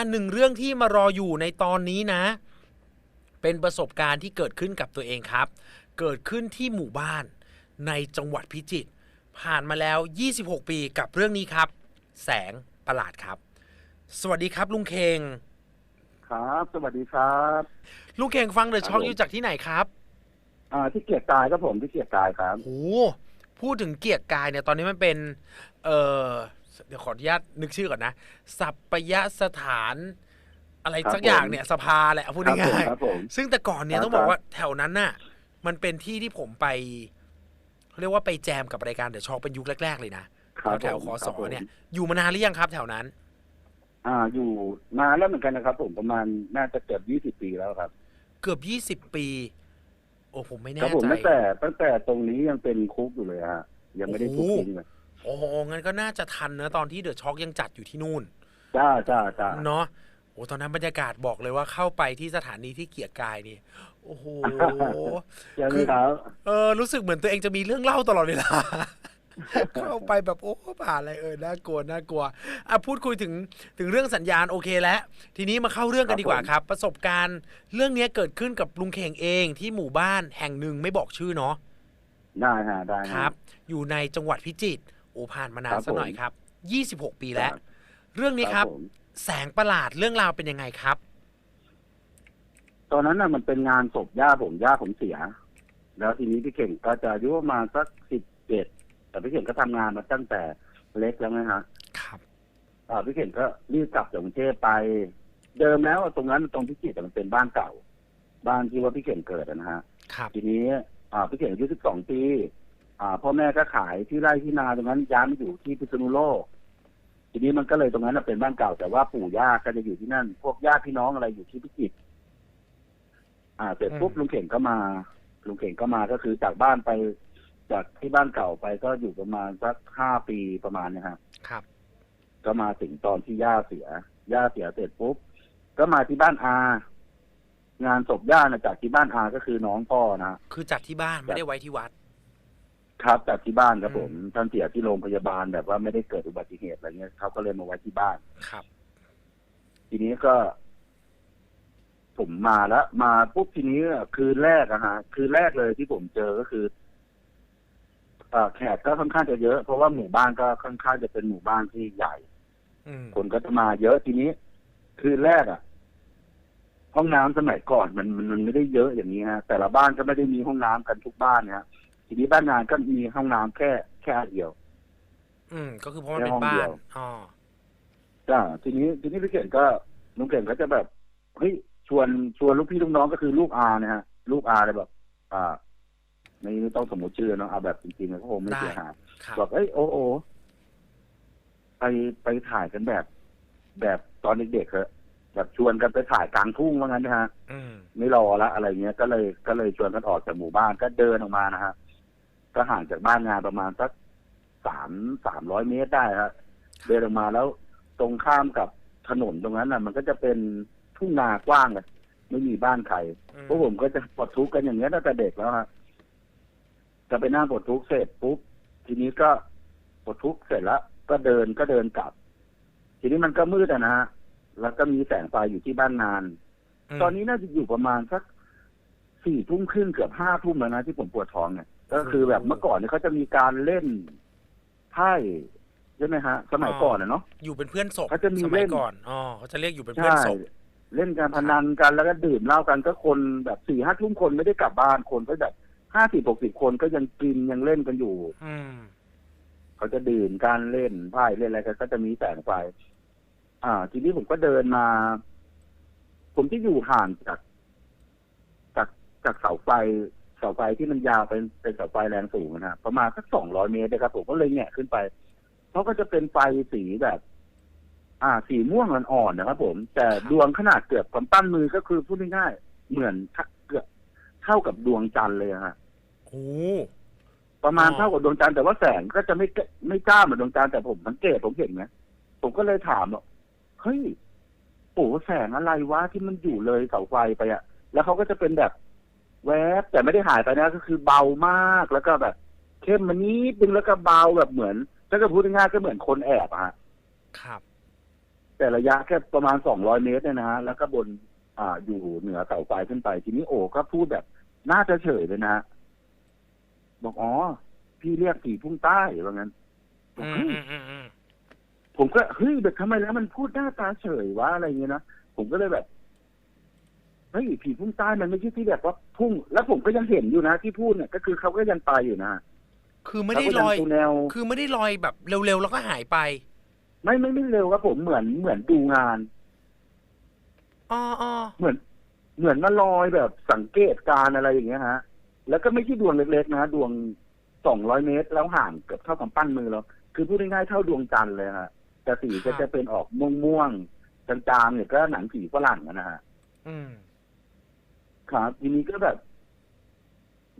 อันหนึ่งเรื่องที่มารออยู่ในตอนนี้นะ เป็นประสบการณ์ที่เกิดขึ้นกับตัวเองครับ เกิดขึ้นที่หมู่บ้านในจังหวัดพิจิตรผ่านมาแล้ว 26 ปีกับเรื่องนี้ครับ แสงประหลาดครับ สวัสดีครับ ลุงเคงครับ สวัสดีครับ ลุงเคงฟังเดอะช็อคกรับผมอยู่จากที่ไหนครับ อ่า ที่เกียรติกายครับผมที่เกียรติกายครับโอ้พูดถึงเกียรติกายเนี่ยตอนนี้มันเป็น เออ เดี๋ยวขออนุญาตนึกชื่อก่อนนะ สัปยสถานอะไรครับสักอย่างผมเนี่ยสภาแหละเอาพูดครับผมง่ายครับผมๆซึ่งแต่ก่อนเนี่ยครับต้องบอกว่าแถวนั้นน่ะ มันเป็นที่ที่ผมไปเขาเรียกว่าไปแจมกับรายการเดอะช็อคเป็นยุคแรก ๆ เลยนะครับแถวผมคอสรับผมเนี่ย อยู่มานานหรือยังครับแถวนั้น อ่าอยู่นานแล้วเหมือนกันนะครับ ผมประมาณน่าจะเกือบยี่สิบปีแล้วครับ เกือบยี่สิบปี โอ้ผมไม่คแน่รับผมใจตั้งแต่ตั้งแต่ตรงนี้ยังเป็นคุกอยู่เลยฮะยังไม่ได้ถูกโอ้โหทิ้งเลย โอ้โหงั้นก็น่าจะทันนะตอนที่เดอะช็อคยังจัดอยู่ที่นู่นจ้าจ้าจ้าเนาะโอ้ตอนนั้นบรรยากาศบอกเลยว่าเข้าไปที่สถานีที่เกียรติกายนี่ โอ้โหยังไม่ครับเออรู้สึกเหมือนตัวเองจะมีเรื่องเล่าตลอดเวลาเข้าไปแบบโอ้ผ่านอะไรเออน่ากลัวน่ากลัวอะพูดคุยถึงถึงเรื่องสัญญาณโอเคแล้ว ทีนี้มาเข้าเรื่องกันดีกว่าครับ ประสบการณ์ เรื่องนี้เกิดขึ้นกับลุงเข่งเองที่หมู่บ้านแห่งหนึ่งไม่บอกชื่อเนาะได้ฮะได้ฮะครับ อยู่ในจังหวัดพิจิตรโอ้ผ่านมานานครับซะหน่อยผมครับ26ปีแล้วครับเรื่องนี้ครับผมแสงประหลาดเรื่องราวเป็นยังไงครับ ตอนนั้นน่ะมันเป็นงานศพย่าผมย่าผมเสีย แล้วทีนี้พี่เก่งก็จะอายุประมาณสักสิบเจ็ดแต่พี่เก่งก็ทำงานมาตั้งแต่เล็กแล้วไงฮะครับอ่าพี่เข่งก็รีบกลับจากกรุงเทพไป เดิมแล้วตรงนั้นตรงพิจิตรมันเป็นบ้านเก่า บ้านที่ว่าพี่เข่งเกิดอะนะฮะครับทีนี้อ่าพี่เข่งอายุสิบสองปีอ่า พ่อแม่ก็ขายที่ไร่ที่นาตรงนั้นย้ายมาอยู่ที่พิษณุโลก ทีนี้มันก็เลยตรงนั้นนะเป็นบ้านเก่าแต่ว่าปู่ย่าก็จะอยู่ที่นั่น พวกญาติพี่น้องอะไรอยู่ที่พิจิตรอ่าเสร็จปุ๊บลุงเข่งก็มาลุงเข่งก็มาก็คือจากบ้านไปจากที่บ้านเก่าไปก็อยู่ประมาณสักห้าปีประมาณเนี้ฮะครับ ก็มาถึงตอนที่ย่าเสียย่าเสียเสร็จปุ๊บก็มาที่บ้านอา งานศพย่านะจากที่บ้านอาก็คือน้องพ่อนะคือจัดที่บ้านไม่ได้ไว้ที่วัด ครับจากที่บ้านครับอืมผมท่านเสียที่โรงพยาบาลแบบว่าไม่ได้เกิดอุบัติเหตุอะไรเงี้ยเขาก็เลยมาไว้ที่บ้าน ครับ ทีนี้ก็ ผมมาแล้วมาปุ๊บทีนี้อะคืนแรกอะฮะคืนแรกเลยที่ผมเจอก็คือเอ่อแขกก็ค่อนข้างจะเยอะ เพราะว่าหมู่บ้านก็ค่อนข้างจะเป็นหมู่บ้านที่ใหญ่อืมคนก็จะมาเยอะทีนี้ คืนแรกอะ่ะ ห้องน้ำสมัยก่อนมันมันมันไม่ได้เยอะอย่างนี้ฮะแต่ละบ้านก็ไม่ได้มีห้องน้ำกันทุกบ้านนะฮะ ทีนี้บ้านงานก็มีห้องน้ำแค่แค่อันเดียว อืม ก็คือเพราะมันแค่เป็นห้องบ้าเดีนยวอ๋อจ้าทีนี้ทีนี้พี่เก่งก็ลุงเก่งก็จะแบบเฮ้ยชวนชวนลูกพี่ลูกน้องก็คือลูกอาเนี่ยฮะ ลูกอาเลยแบบ อ่าไม่ไม่ต้องสมมติชื่อเนาะเอาแบบจริงๆนะก็คงไม่เสียหายครับบอกเอ้ยโอโอไปไปถ่ายกันแบบ แบบตอนเด็กๆเถอะแบบชวนกันไปถ่ายกลางทุ่งว่างั้นนะฮะอืมไม่รอละอะไรเงี้ยก็เลยก็เลยชวนกันออกจากหมู่บ้านก็เดินออกมานะฮะ ก็ห่างจากบ้านงานประมาณสักสามสามร้อยเมตรได้ฮะเดินออกมาแล้วตรงข้ามกับถนนตรงนั้นน่ะ มันก็จะเป็นทุ่งนากว้างเลยไม่มีบ้านใครอืมพวกผมก็จะปลดทุกข์กันอย่างเงี้ยตั้งแต่เด็กแล้วฮะจะไปนั่งปลดทุกข์เสร็จปุ๊บทีนี้ก็ปลดทุกข์เสร็จแล้วก็เดินก็เดินกลับ ทีนี้มันก็มืดอะนะฮะแล้วก็มีแสงไฟอยู่ที่บ้านงานมตอนนี้น่าจะอยู่ประมาณสักสี่ทุ่มครึ่งเกือบห้าทุ่มแล้วนะที่ผมปวดท้องเนี่ย ก็คือแบบเมื่อก่อนเนี่ยเขาจะมีการเล่นไพ่ใช่ไหมฮะ สมัยก่อนอะเนาะอยู่เป็นเพื่อนศพเขาจะมีสมัยเล่นก่อนอ๋อเขาจะเรียกอยู่เป็นเพื่อนใช่ศพเล่นการพนันกันแล้วก็ดื่มเหล้ากันก็คนแบบสี่ห้าทุ่มคนไม่ได้กลับบ้านคนก็แบบห้าสิบหกสิบคนก็ยังกินยังเล่นกันอยู่ อืมเขาจะดื่มการเล่นไพ่เล่นอะไรกันก็จะมีแสงไฟอ่า ทีนี้ผมก็เดินมา ผมที่อยู่ห่างจากจากจากเสาไฟ เสาไฟที่มันยาวเป็นเป็นเสาไฟแรงสูงนะฮะประมาณสักสองร้อยเมตรนะครับ ผมก็เลยแงะขึ้นไปเขาก็จะเป็นไฟสีแบบ อ่า สีม่วงอ่อนๆนะครับ ผม แต่ดวงขนาดเกือบกำปั้นมือก็คือพูดง่ายๆเหมือนเกือบเท่ากับดวงจันทร์เลยอะฮะโอ้ประมาณอ๋อเท่ากับดวงจันทร์แต่ว่าแสงก็จะไม่กไม่จ้าเหมือนดวงจันทร์แต่ผมสังเกตผมเห็นนะผมก็เลยถามว่าเฮ้ยโอ้แสงอะไรวะที่มันอยู่เลยเสาไฟไปอะแล้วเขาก็จะเป็นแบบ แวบแต่ไม่ได้หายไปนะก็คือเบามากแล้วก็แบบ เข้มมานิดนึงแล้วก็เบาแบบเหมือนถ้าจะพูดง่ายๆก็เหมือนคนแอบอะฮะครับ แต่ระยะแค่ประมาณสองร้อยเมตรเนี่ยนะฮะแล้วก็บนอ่าอยู่เหนือเสาไฟขึ้นไป ทีนี้โอก็พูดแบบน่าจะเฉยเลยนะฮะบอกอ๋อ พี่เรียกผีพุ่งใต้ว่างั้นบอกอืมเฮ้ยอืมอืมอืมผมก็เฮ้ยแบบทำไมแล้วมันพูดหน้าตาเฉยวะอะไรเงี้ยนะผมก็เลยแบบ เฮ้ยผีพุ่งใต้มันไม่ใช่ที่แบบว่าพุ่ง แล้วผมก็ยังเห็นอยู่นะที่พูดเนี่ยก็คือเขาก็ยังไปอยู่นะคือไม่ได้เขาก็ลงอยตูแนวคือไม่ได้ลอยแบบเร็วๆแล้วก็หายไป ไม่ไม่ไม่เร็วครับผมเหมือนเหมือนดูงานอ๋ออ๋อเหมือน เหมือนมาลอยแบบสังเกตการณ์อะไรอย่างเงี้ยฮะ แล้วก็ไม่ใช่ดวงเล็กๆนะดวงสองร้อยเมตรแล้วห่างเกือบเท่ากับปั้นมือเราคือพูดง่ายๆเท่าดวงจันทร์เลยฮะแต่สีก็จะเป็นออกม่วงๆจางๆเนี่ยก็หนังผีฝรั่งอะนะฮะ อืม ครับทีนี้ก็แบบ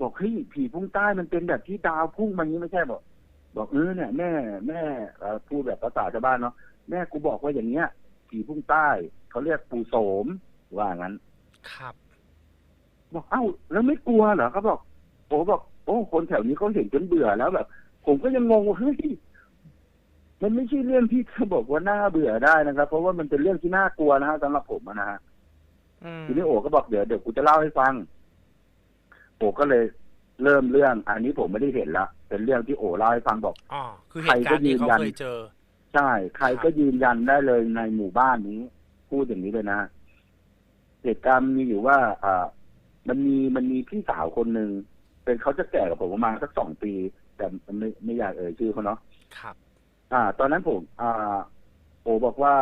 บอกเฮ้ยผีพุ่งใต้มันเป็นแบบที่ดาวพุ่งมาอย่างนี้ไม่ใช่บอก บอกเออเนี่ยแม่แม่เอ่อพูดแบบภาษาชาวบ้านเนาะแม่กูบอกว่าอย่างเงี้ย ผีพุ่งใต้เขาเรียกปูโสมว่างั้น ครับ บอกเอ้า แล้วไม่กลัวเหรอเขาบอกโอ้บอกโอ้คนแถวนี้เขาเห็นจนเบื่อแล้วแบบ ผมก็ยังงงว่าเฮ้ยมันไม่ใช่เรื่องที่จะบอกว่าน่าเบื่อได้นะครับ เพราะว่ามันเป็นเรื่องที่น่ากลัวนะฮะสำหรับผมอะนะฮะอืม ทีนี้โอก็บอกเดี๋ยวเดี๋ยวกูจะเล่าให้ฟัง โอก็เลยเริ่มเรื่อง อันนี้ผมไม่ได้เห็นละเป็นเรื่องที่โอเล่าให้ฟังบอกอ๋อคือเหตุการณ์นี้เขาใครก็ยืนยันเคยเจอ ใช่ ใครก็ยืนยันได้เลยในหมู่บ้านนี้ พูดอย่างนี้เลยนะเหตุการณ์มีอยู่ว่าอ่ามันมีมันมีพี่สาวคนหนึ่งเป็นเขาจะแก่กว่าผมประมาณสักสองปี แต่ไม่ไม่อยากเอ่ยชื่อเขาเนาะครับ อ่า ตอนนั้นผม อ่า โอบอกว่า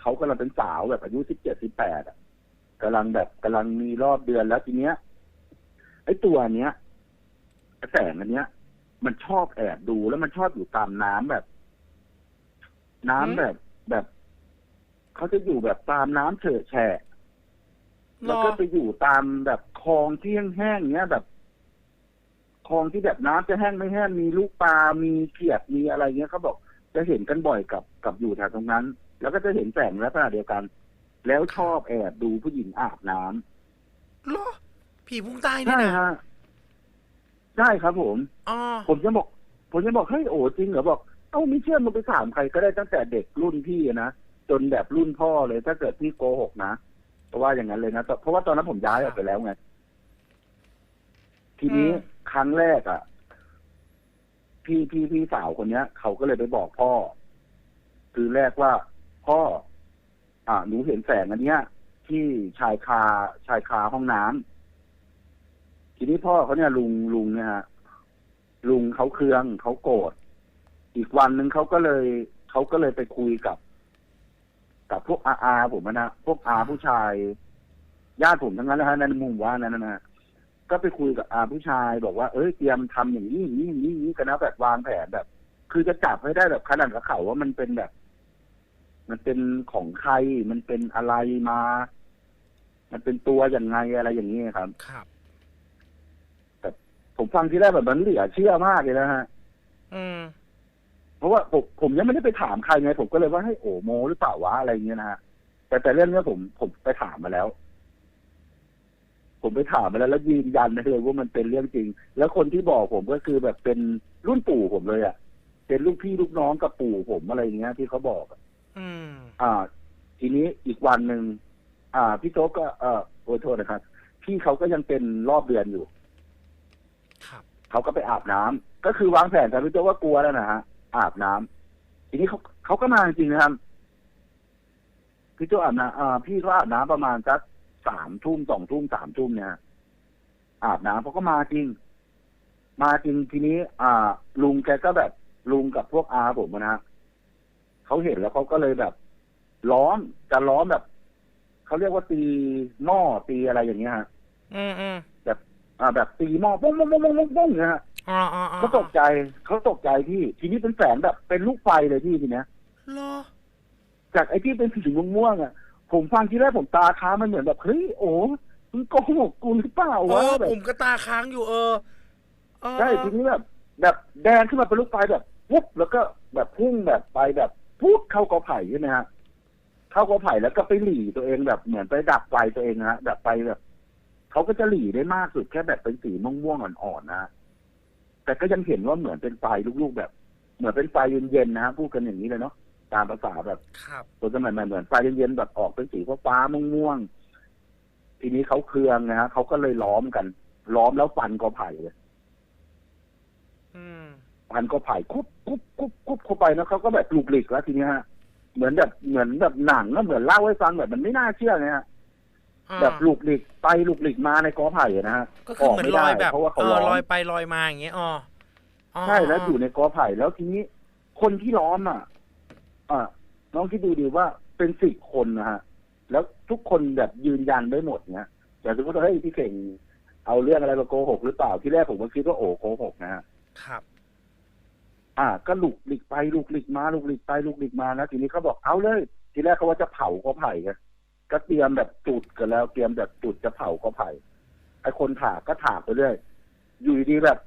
เขากำลังเป็นสาวแบบอายุสิบเจ็ดสิบแปด กำลังแบบกำลังมีรอบเดือนแล้วทีเนี้ยไอ้ตัวเนี้ยแสงอันเนี้ย มันชอบแอบดูแล้วมันชอบอยู่ตามน้ำแบบ น้ำอืมแบบแบบเขาจะอยู่แบบตามน้ำเฉอะแฉะแล้วก็ไปอยู่ตามแบบคลองที่แห้งๆเนี้ยแบบคลองที่แบบน้ำจะแห้งไม่แห้งมีลูกปลา มีเขียดมีอะไรเงี้ยเขาบอกจะเห็นกันบ่อยกับกับอยู่แถวตรงนั้น แล้วก็จะเห็นแสงลักษณะเดียวกัน แล้วชอบแอบดูผู้หญิงอาบน้ำรอผีพุ่งใต้เนี่ใช่ยนะฮะใช่ครับผม อ๋อผมจะบอก ผมจะบอกเฮ้ยโอ้จริงเหรอบอกเอ้าไม่เชื่อมันไปถามใครก็ได้ตั้งแต่เด็กรุ่นพี่อะนะจนแบบรุ่นพ่อเลยถ้าเกิดพี่โกหกนะเพราะว่าอย่างนั้นเลยนะแต่เพราะว่าตอนนั้นผมย้ายออกไปแล้วไงทีนี้ครั้งแรกอะ่ะ พี่พี่พี่สาวคนเนี้ย เขาก็เลยไปบอกพ่อ คือแรกว่า พ่อ อ่าหนูเห็นแสงอันเนี้ย ที่ชายคาชายคาห้องน้ำทีนี้พ่อเขาเนี่ยลุงลุงเนี่ยฮะลุงเขาเคืองเขาโกรธอีกวันหนึ่งเขาก็เลยเขาก็เลยไปคุยกับ กับพวกอาอาผมนะพวกอาผู้ชายญาติผมทั้งนั้นนะฮะในหมู่ว่านั้นนะก็ไปคุยกับอาผู้ชาย บอกว่าเอ้ยเตรียมทำอย่างนี้อย่างนี้อย่างนี้อย่างนี้กันนะแบบวางแผนแบบ คือจะจับให้ได้แบบขนาดกับเขาว่ามันเป็นแบบ มันเป็นของใครมันเป็นอะไรมา มันเป็นตัวอย่างไงอะไรอย่างนี้ครับ ครับผมฟังที่แรกแบบมันเหลือเชื่อมากเลยนะฮะ อืม เพราะว่าผมผมยังไม่ได้ไปถามใครไงผมก็เลยว่าให้โอโมหรือเปล่าวะอะไรอย่างเงี้ยนะฮะแต่แต่เรื่องเนี้ยผมผมไปถามมาแล้ว ผมไปถามมาแล้วแล้วยืนยันเลยว่ามันเป็นเรื่องจริง แล้วคนที่บอกผมก็คือแบบเป็นรุ่นปู่ผมเลยอะ่ะ เป็นลูกพี่ลูกน้องกับปู่ผมอะไรอย่างเงี้ยที่เขาบอกอะ อืมอ่า ทีนี้อีกวันหนึ่งอ่า พี่โจ๊กก็เออโอ้ยโทษนะครับ พี่เขาก็ยังเป็นรอบเดือนอยู่ครับเขาก็ไปอาบน้ำก็คือวางแผนแต่พี่โจ๊กว่ากลัวแล้วนะฮะอาบน้ำทีนี้เขาเขาก็มาจริงๆนะครับพี่โจ๊กอาบน้ำอ่า พี่ก็อาบน้ำประมาณสักสามทุ่มสองทุ่มสามทุ่มเนี่ยอาบน้ำเขาก็มาจริง มาจริงทีนี้ อ่า ลุงแกก็แบบลุงกับพวกอาผมอะนะฮะ เขาเห็นแล้วเขาก็เลยแบบ ล้อมจะล้อมแบบเขาเรียกว่าตีหม้อตีอะไรอย่างเงี้ยฮะอืมอืมอ่า แบบตีหม้อปุ้งปุ้งปุ้งปุ้งปุ้งปุ้งอย่างเงี้ยฮะอ๋ออ๋ออ๋อเขาตกใจเขาตกใจพี่ ทีนี้เป็นแสงแบบเป็นลูกไฟเลยพี่ทีเนี้ยรอจากไอ้ที่เป็นสีม่วงๆอะ ผมฟังทีแรกผมตาค้างมันเหมือนแบบเฮ้ยโอ้มึงโกหกกูหรือเปล่าเอวะอแบบผมก็ตาค้างอยู่เออเออใช่ทีนี้แบบ แบบแดงขึ้นมาเป็นลูกไฟแบบปุ๊บแล้วก็แบบพุ่งแบบไปแบบ พุบเข้ากอไผ่ใช่ไหมฮะเข้ากอไผ่แล้วก็ไปหลีตัวเองแบบเหมือนไปดับไฟตัวเองนะฮะดับไฟแบบเขาก็จะหลีได้มากสุดแค่แบบเป็นสีม่วงๆอ่อนๆนะแต่ก็ยังเห็นว่าเหมือนเป็นไฟลูกๆแบบ เหมือนเป็นไฟเย็นๆนะฮะพูดกันอย่างนี้เลยเนาะตามภาษาแบบครับตัวสมัยใหม่เหมือนไฟเย็นๆแบบออกเป็นสีฟ้าๆม่วงๆทีนี้เขาเคืองนะฮะเขาก็เลยล้อมกัน ล้อมแล้วฟันกอไผ่เลยอื มฟันกอไผ่คุบคุบคุบคุบเข้าไปแล้วเขาก็แบบปลุกหลิกแล้วทีนี้ฮะเหมือนแบบเหมือนแบบหนังก็เหมือนเล่าให้ฟังแบบมันไม่น่าเชื่อนะฮะอ่าแบบปลุกหลิกไปปลุกหลิกมาในกอไผ่อะนะฮะก็คือเหมือนลอยแบบเพราะว่าเขาเอล้ออมลอยไปลอยมาอย่างเงี้ยอ๋ออ๋อใช่แล้วอยู่ในกอไผ่แล้วทีนี้ คนที่ล้อมอะอะน้องคิดดูดีว่าเป็นสิบคนนะฮะแล้วทุกคนแบบยืนยันได้หมดเนี้ยแต่สมมติว่าเฮ้ยพี่เก่งเอาเรื่องอะไรมาโกหกหรือเปล่าที่แรกผมก็คิดว่าโอ้โกหกนะฮะครับ อ่า ก็หลุกหลิกไปหลุกหลิกมาหลุกหลิกไปหลุกหลิกมานะทีนี้เขาบอกเอาเลย ทีแรกเขาว่าจะเผากอไผ่กันก็เตรียมแบบจุดกันแล้วเตรียมแบบจุดจะเผากอไผ่ไอ้คนถากก็ถากไปเรื่อยอยู่ดีๆแบบ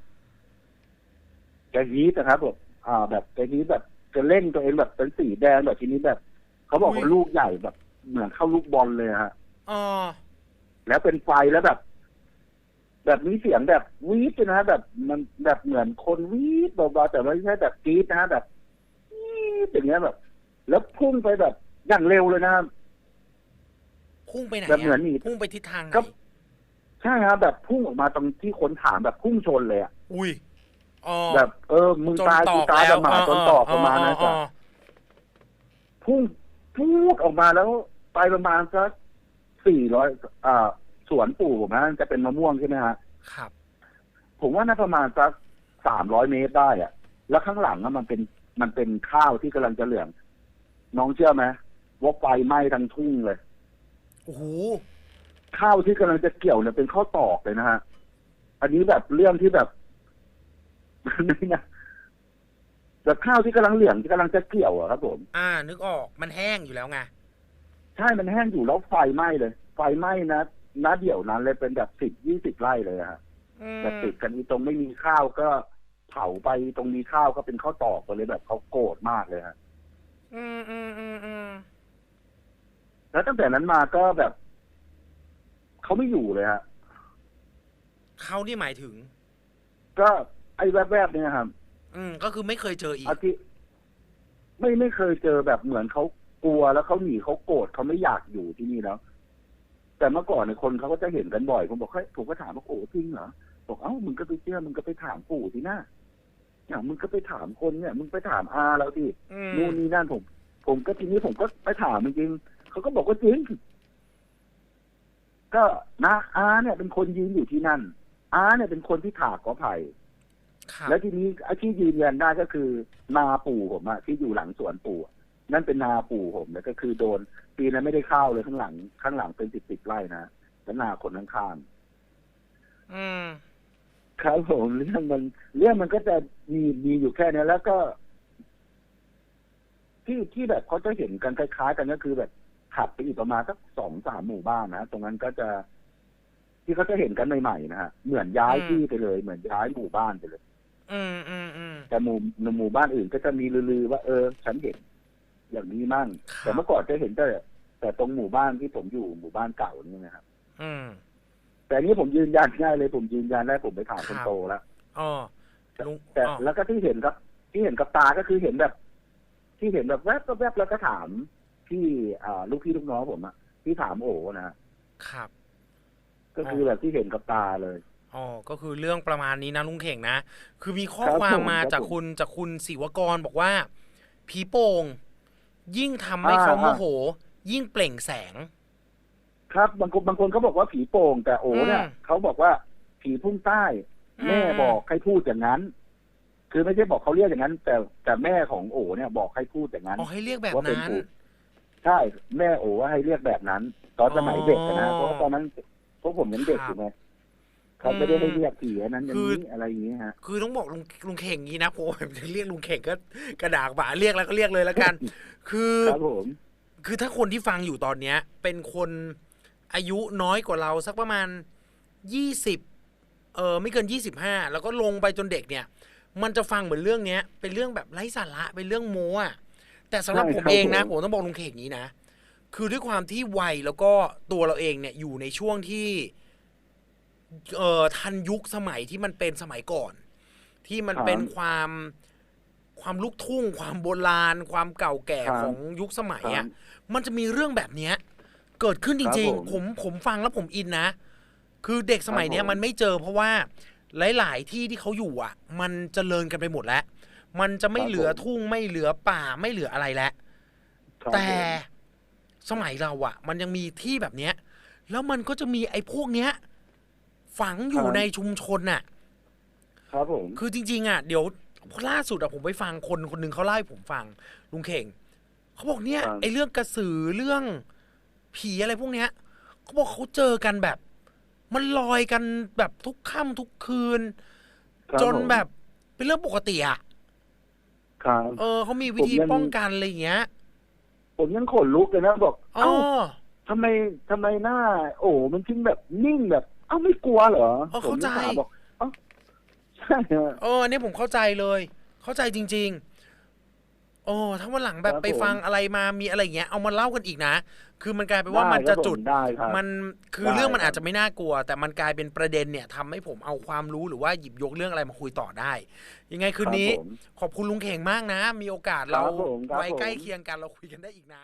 แกฮีทนะครับแบบอ่า แบบแกฮีทแบบจะเล่นตัวเองแบบเป็นสีแดงแบบทีนี้แบบเขาบอกว่าลูกใหญ่แบบเหมือนเข้าลูกบอลเลยฮะอ๋อแล้วเป็นไฟแล้วแบบ แบบมีเสียงแบบวีดเลยนะแบบมันแบบเหมือนคนวีดเบาๆแต่ไม่ใช่แบบกรีดนะฮะแบบวีดอย่างเงี้ยแบบ แล้วพุ่งไปแบบอย่างเร็วเลยนะพุ่งไปไหนแบบเหมือนอะหนีพุ่งไปทิศทางไหนก็ใช่ฮะแบบพุ่งออกมาตรงที่คนถามแบบพุ่งชนเลยอะอุ้ยอ๋อแบบเออมึงจนตายตกูอกตายแล้ปวระมาณจนตอกประมาณนั้นอ๋จ้ะอพุ่งพูดออกมาแล้วไปประมาณสักสี่ร้อยอ่า สวนปู่ผมนะจะเป็นมะม่วงใช่ไหมฮะครับ ผมว่าน่าประมาณสักสามร้อยเมตรได้อะแล้วข้างหลังอะมันเป็นมันเป็นข้าวที่กำลังจะเหลือง น้องเชื่อไหมว่าไฟไหม้ทั้งทุ่งเลยโอ้โหข้าวที่กำลังจะเกี่ยวเนี่ยเป็นข้าวตอกเลยนะฮะอันนี้แบบเรื่องที่แบบนี่นะแบบข้าวที่กำลังเหลืองที่กำลังจะเกี่ยวอะครับผม อ่า นึกออกมันแห้งอยู่แล้วไงใช่มันแห้งอยู่แล้วไฟไหม้เลย ไฟไหม้นะ นะเดี่ยวนั้นเลยเป็นแบบสิบยี่สิบไร่เลยอะฮะอืมแบบติดกันอีตรงไม่มีข้าวก็เผาไปตรงมีข้าวก็เป็นข้าวตอกไปเลยแบบเขาโกรธมากเลยฮะอืมอืมอืมอืมแล้วตั้งแต่นั้นมาก็แบบเขาไม่อยู่เลยฮะเขาที่หมายถึง ก็ไอ้แวบๆเนี่ยครับ อืม ก็คือไม่เคยเจออีกอาทิไม่ไม่เคยเจอแบบเหมือนเขากลัวแล้วเขาหนีเขาโกรธเขาไม่อยากอยู่ที่นี่แล้ว แต่เมื่อก่อนเนี่ยคนเขาก็จะเห็นกันบ่อยผมบอกเฮ้ยผมก็ถามว่าโอ้จริงเหรอบอกเอ้ามึงก็ไปเชื่อมึงก็ไปถามปู่ที่หน้าอย่างมึงก็ไปถามคนเนี่ย มึงไปถามอาแล้วที่อืมนู่นนี่นั่นผม ผมก็ทีนี้ผมก็ไปถามจริงๆเขาก็บอกว่าจริงก็นะอาเนี่ยเป็นคนยืนอยู่ที่นั่น อาเนี่ยเป็นคนที่ถากกอไผ่ครับแล้วทีนี้ไอ้ที่ยืนยันได้ก็คือ นาปู่ผมอะที่อยู่หลังสวนปู่อะนั่นเป็นนาปู่ผมแล้วก็คือโดน ปีนั้นไม่ได้ข้าวเลยข้างหลัง ข้างหลังเป็นสิบสิบไร่นะแล้วนาคนข้างอืมๆครับผมเรื่องมัน เรื่องมันก็จะมีมีอยู่แค่นี้แล้วก็ ที่ที่แบบเขาจะเห็นกันคล้ายๆกันก็คือแบบขับไปอีกประมาณสักสองสามหมู่บ้านนะตรงนั้นก็จะ ที่เขาจะเห็นกันใหม่ๆนะฮะเหมือนย้ายอืมที่ไปเลย เหมือนย้ายหมู่บ้านไปเลย อืมอืมอืมแต่หมู่หมู่บ้านอื่นก็จะมีลือๆว่าเออ ฉันเห็น อย่างนี้มั่งครับแต่เมื่อก่อนจะเห็นแต่แต่ตรงหมู่บ้านที่ผมอยู่หมู่บ้านเก่านี่นะครับ อืม แต่อันนี้ผมยืนยันง่ายเลยผมยืนยันได้ผมไปถามคครับนโตแล้วอ๋อลุงแต่อ๋อแล้วก็ที่เห็นกับ ที่เห็นกับตาก็คือเห็นแบบ ที่เห็นแบบแวบแวบแล้วก็ถามที่อ่าลูกพี่ลูกน้องผมอะที่ถามโอนะฮะครับ ก็คือแบบที่เห็นกับตาเลยอ๋อ ก็คือเรื่องประมาณนี้นะลุงเข่งนะ คือมีข้อครับความผมมาครับจากผมคุณจากคุณศิวกรบอกว่า ผีโป่ง ยิ่งทำให้อ่าเขาโมอ่าโห ยิ่งเปล่งแสง ครับบางคนบางคนเขาบอกว่าผีโป่งแต่โอเนี่ยอืมเขาบอกว่าผีพุ่งใต้ แม่บอกให้พูดอย่างนั้น คือไม่ใช่บอกเขาเรียกอย่างนั้น แต่แต่แม่ของโอเนี่ยบอกให้พูดอย่างนั้นอ๋อให้เรียกแบบว่าเป็นนั้นปู่ใช่แม่โอว่าให้เรียกแบบนั้น ตอนสมัยเด็กอะนะอ๋อเพราะว่าตอนนั้นพวกผมยังเด็กอยู่ไง เขาไม่ได้ให้เรียกผีอันนั้นอย่างคือนี้อะไรอย่างนี้ฮะคือต้องบอกลุงลุงเข่งอย่างนี้นะผมจะเรียกลุงเข่งก็กระดากบ่าเรียกแล้วก็เรียกเลยแล้วกัน คือครับผมคือถ้าคนที่ฟังอยู่ตอนเนี้ย เป็นคนอายุน้อยกว่าเราสักประมาณยี่สิบเออไม่เกินยี่สิบห้าแล้วก็ลงไปจนเด็กเนี่ย มันจะฟังเหมือนเรื่องเนี้ย เป็นเรื่องแบบไร้สาระเป็นเรื่องโม้อะแต่สำหรับผมเองนะผมต้องบอกลุงเข่งอย่างนี้นะคือด้วยความที่วัยแล้วก็ตัวเราเองเนี่ยอยู่ในช่วงที่ เอ่อทันยุคสมัยที่มันเป็นสมัยก่อน ที่มันเป็นความความลูกทุ่ง ความโบราณ ความเก่าแก่ครับของยุคสมัยครัอะบมันจะมีเรื่องแบบเนี้ย เกิดขึ้นจครับริงผมๆผมผมฟังแล้วผมอินนะ คือเด็กสมัยเนี้ยครับผมมันไม่เจอเพราะว่าหลาย ๆ ที่ที่เขาอยู่อะ มันเจริญกันไปหมดแล้ว มันจะไม่ครับเหลือผมทุ่งไม่เหลือป่าไม่เหลืออะไรแล้วครับแต่ผมสมัยเราอะมันยังมีที่แบบเนี้ย แล้วมันก็จะมีไอ้พวกเนี้ย ฝังอยู่ในชุมชนน่ะ ครับผม คือจริง ๆอะเดี๋ยวล่าสุดอะผมไปฟังคนคนหนึ่งเขาเล่าให้ผมฟังลุงเข่งเขาบอกเนี่ยครับไอ้เรื่องกระสือเรื่องผีอะไรพวกเนี้ยเขาบอกเขาเจอกันแบบ มันลอยกันแบบทุกค่ำทุกคืนครับจนผมแบบเป็นเรื่องปกติอะครับเออเขามีวิธีผมยังป้องกันอะไรอย่างเงี้ย ผมยังขนลุกเลยนะบอกอ๋อเอ้าทำไมทำไมหน้า โอ้มันถึงแบบนิ่งแบบเอ้าไม่กลัวเหรอเออผมเข้าใจก็ถมบอกเอ้าใช่ฮะ เอออันนี้ผมเข้าใจเลย เข้าใจจริง ๆ โอ้ถ้าวันหลังแบบครับไปผม ฟังอะไรมามีอะไรอย่างเงี้ย เอามาเล่ากันอีกนะ คือมันกลายเป็นว่าได้มันครัจะบผมจุดได้ครับ มันคือได้เรื่องมันครับ อาจจะไม่น่ากลัว แต่มันกลายเป็นประเด็นเนี่ยทำให้ผมเอาความรู้หรือว่าหยิบยกเรื่องอะไรมาคุยต่อได้ ยังไงคืนนี้ รับผม ขอบคุณลุงเข่งมากนะ มีโอกาสเราครับผมครับไว้ใกล้ผมเคียงกันเราคุยกันได้อีกนะ